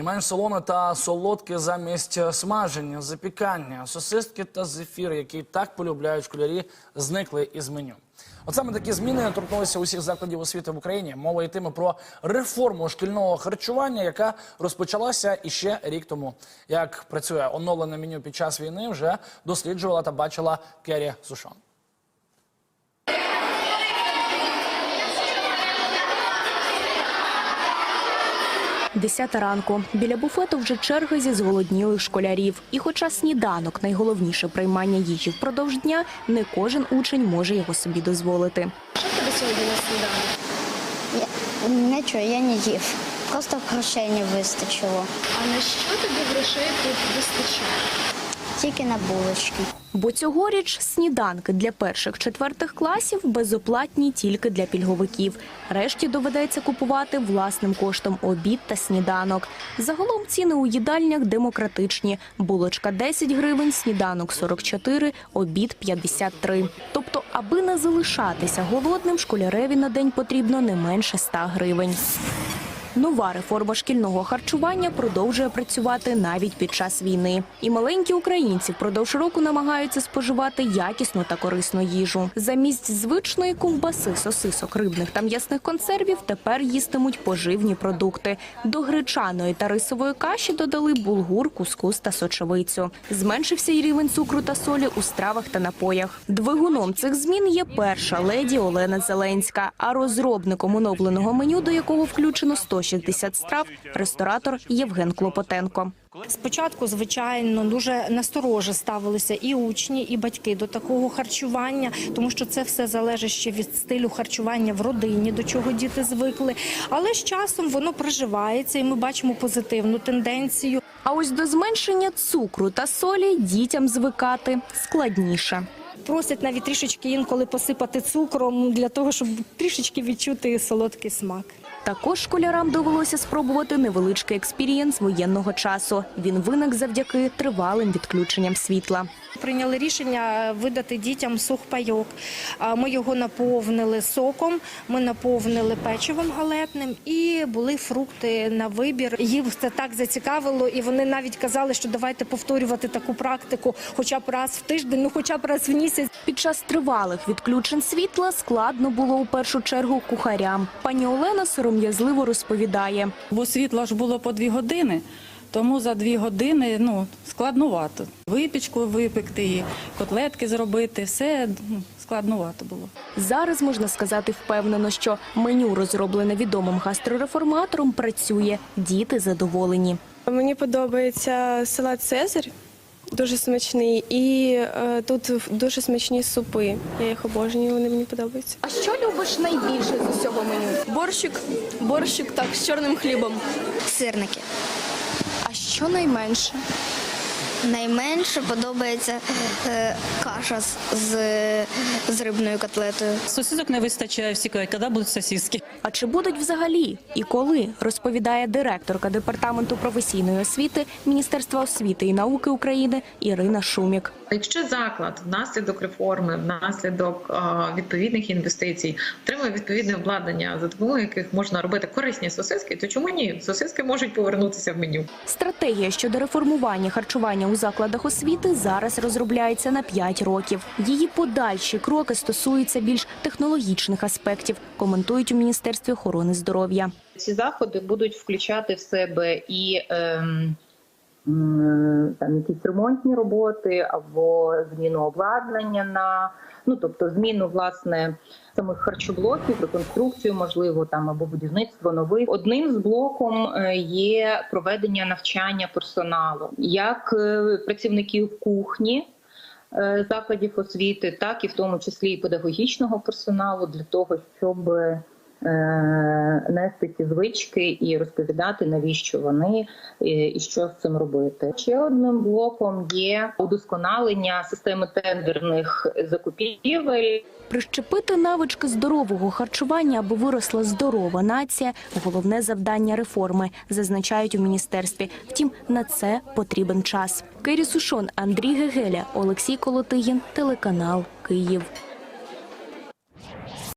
І менш солоне та солодке замість смаження, запікання, сосиски та зефір, які так полюбляють школярі, зникли із меню. От саме такі зміни торкнулися усіх закладів освіти в Україні. Мова йтиме про реформу шкільного харчування, яка розпочалася іще рік тому. Як працює оновлене меню під час війни, вже досліджувала та бачила Керрі Сушон. Десята ранку. Біля буфету вже черги зі зголоднілих школярів. І хоча сніданок найголовніше приймання їжі впродовж дня, не кожен учень може його собі дозволити. Що тебе сьогодні на сніданок? Нічого, я не їв. Просто грошей не вистачило. А на що тобі грошей тут вистачає? Тільки на булочки. Бо цьогоріч сніданки для перших-четвертих класів безоплатні тільки для пільговиків. Решті доведеться купувати власним коштом обід та сніданок. Загалом ціни у їдальнях демократичні. Булочка 10 гривень, сніданок 44, обід 53. Тобто, аби не залишатися голодним, школяреві на день потрібно не менше 100 гривень. Нова реформа шкільного харчування продовжує працювати навіть під час війни. І маленькі українці впродовж року намагаються споживати якісну та корисну їжу. Замість звичної ковбаси, сосисок, рибних та м'ясних консервів тепер їстимуть поживні продукти. До гречаної та рисової каші додали булгур, кускус та сочевицю. Зменшився й рівень цукру та солі у стравах та напоях. Двигуном цих змін є перша леді Олена Зеленська. А розробником оновленого меню, до якого включено 160 страв, ресторатор Євген Клопотенко. Спочатку, звичайно, дуже настороже ставилися і учні, і батьки до такого харчування, тому що це все залежить ще від стилю харчування в родині, до чого діти звикли. Але з часом воно проживається, і ми бачимо позитивну тенденцію. А ось до зменшення цукру та солі дітям звикати складніше. Просять навіть трішечки інколи посипати цукром для того, щоб трішечки відчути солодкий смак. Також школярам довелося спробувати невеличкий експірієнс воєнного часу. Він виник завдяки тривалим відключенням світла. Прийняли рішення видати дітям сухпайок. Ми його наповнили соком, ми наповнили печивом галетним і були фрукти на вибір. Їх це так зацікавило, і вони навіть казали, що давайте повторювати таку практику, хоча б раз в тиждень, ну хоча б раз в місяць. Під час тривалих відключень світла складно було у першу чергу кухарям. Пані Олена сором'язливо розповідає. Бо світло ж було по дві години, тому за дві години ну, складнувато. Випічку випекти, котлетки зробити, все ну, складнувато було. Зараз можна сказати впевнено, що меню, розроблене відомим гастрореформатором, працює. Діти задоволені. Мені подобається салат Цезарь, дуже смачний, і е, тут дуже смачні супи. Я їх обожнюю, вони мені подобаються. А що любиш найбільше з усього меню? Борщик, борщик так з чорним хлібом. Сирники. А що найменше? Найменше подобається е, каша з, з, з рибною котлетою. Сосисок не вистачає, всі кажуть, коли будуть сосиски. А чи будуть взагалі і коли, розповідає директорка департаменту професійної освіти Міністерства освіти і науки України Ірина Шумік. Якщо заклад внаслідок реформи, внаслідок відповідних інвестицій отримує відповідне обладнання, за допомогою яких можна робити корисні сосиски, то чому ні? Сосиски можуть повернутися в меню. Стратегія щодо реформування харчування у закладах освіти зараз розробляється на 5 років. Її подальші кроки стосуються більш технологічних аспектів, коментують у міністерстві охорони здоров'я. ці заходи будуть включати в себе і м, там якісь ремонтні роботи або зміну обладнання на ну тобто зміну власне самих харчоблоків, реконструкцію, можливо, там або будівництво нових. Одним з блоком е, є проведення навчання персоналу, як е, працівників кухні. е, Закладів освіти, так і в тому числі і педагогічного персоналу, для того, щоб нести ці звички і розповідати, навіщо вони е, і що з цим робити. Ще одним блоком є удосконалення системи тендерних закупівель. Прищепити навички здорового харчування, аби виросла здорова нація головне завдання реформи, зазначають у міністерстві. Втім, на це потрібен час. Кирі Сушон, Андрій Гегеля, Олексій Колотигін, телеканал Київ.